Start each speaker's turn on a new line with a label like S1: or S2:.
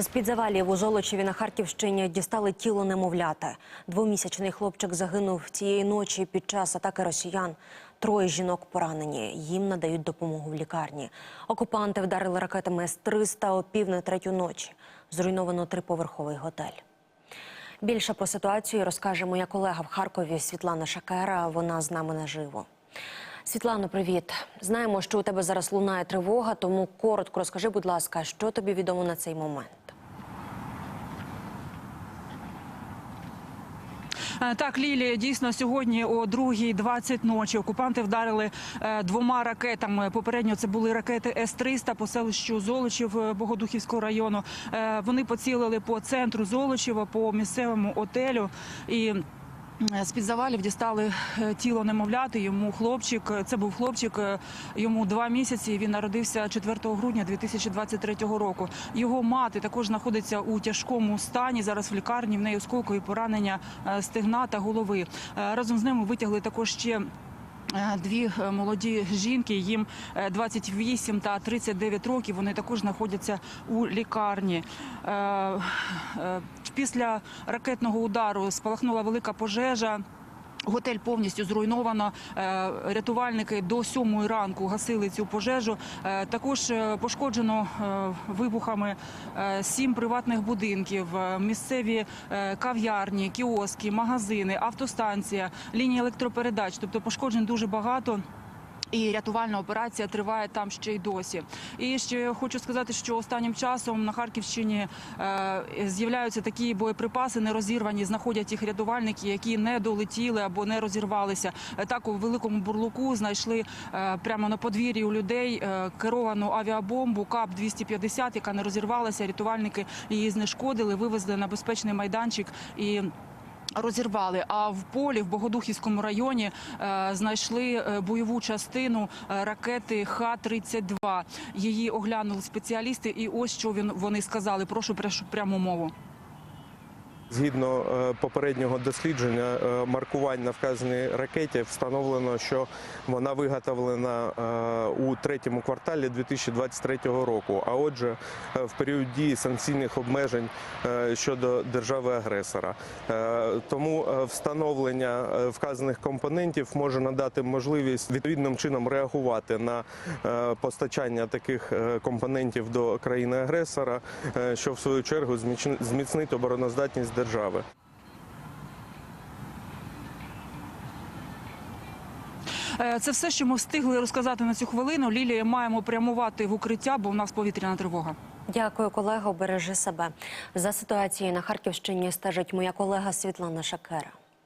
S1: З під завалів у Золочеві на Харківщині дістали тіло немовляти. Двомісячний хлопчик загинув цієї ночі під час атаки росіян. Троє жінок поранені. Їм надають допомогу в лікарні. Окупанти вдарили ракетами С-300 о пів на третю ночі. Зруйновано триповерховий готель. Більше про ситуацію розкаже моя колега в Харкові Світлана Шакера. Вона з нами наживо. Світлано, привіт. Знаємо, що у тебе зараз лунає тривога, тому коротко розкажи, будь ласка, що тобі відомо на цей момент.
S2: Е, Так, Лілія, дійсно сьогодні о 2.20 ночі окупанти вдарили е, двома ракетами. Попередньо це були ракети С-300 по селищу Золочів е, Богодухівського району. Е, Вони поцілили по центру Золочева, по місцевому отелю і. Е, З-під завалів дістали е, тіло немовляти. Йому хлопчик. е, Це був хлопчик. Йому два місяці. Він народився 4 грудня 2023 року. Його мати також знаходиться у тяжкому стані. Зараз в лікарні в неї осколкові поранення стегна та голови. Разом з ними витягли також ще. Дві молоді жінки, їм е, 28 та 39 років. Вони також знаходяться у лікарні. Після ракетного удару спалахнула велика пожежа. Готель повністю зруйновано. Е, Рятувальники до сьомої ранку гасили цю пожежу. Е, Також е, пошкоджено вибухами сім приватних будинків, місцеві кав'ярні, кіоски, магазини, автостанція, лінії електропередач. Тобто пошкоджень дуже багато. І рятувальна операція триває там ще й досі. І ще хочу сказати, що останнім часом на Харківщині е, з'являються такі боєприпаси нерозірвані, знаходять їх рятувальники, які не долетіли або не розірвалися. Е, Так у великому бурлуку знайшли е, прямо на подвір'ї у людей керовану авіабомбу КАП 250 яка не розірвалася. Рятувальники її знешкодили, вивезли на безпечний майданчик і. Розірвали, а в полі в Богодухівському районі е, знайшли е, бойову частину е, ракети Х-32. Її оглянули спеціалісти, і ось що він вони сказали. Прошу пряму мову.
S3: Згідно е, попереднього дослідження е, маркувань на вказаній ракеті встановлено, що вона виготовлена е, у третьому кварталі 2023 року. А отже, в період дії санкційних обмежень щодо держави-агресора. Тому встановлення вказаних компонентів може надати можливість відповідним чином реагувати на постачання таких компонентів до країни-агресора, що в свою чергу зміцнить обороноздатність держави.
S2: Е, Це все, що ми встигли розказати на цю хвилину. Лілія маємо прямувати в укриття, бо в нас повітряна тривога.
S1: Дякую, колего. Бережи себе. За ситуацією на Харківщині стежить моя колега Світлана Шакера.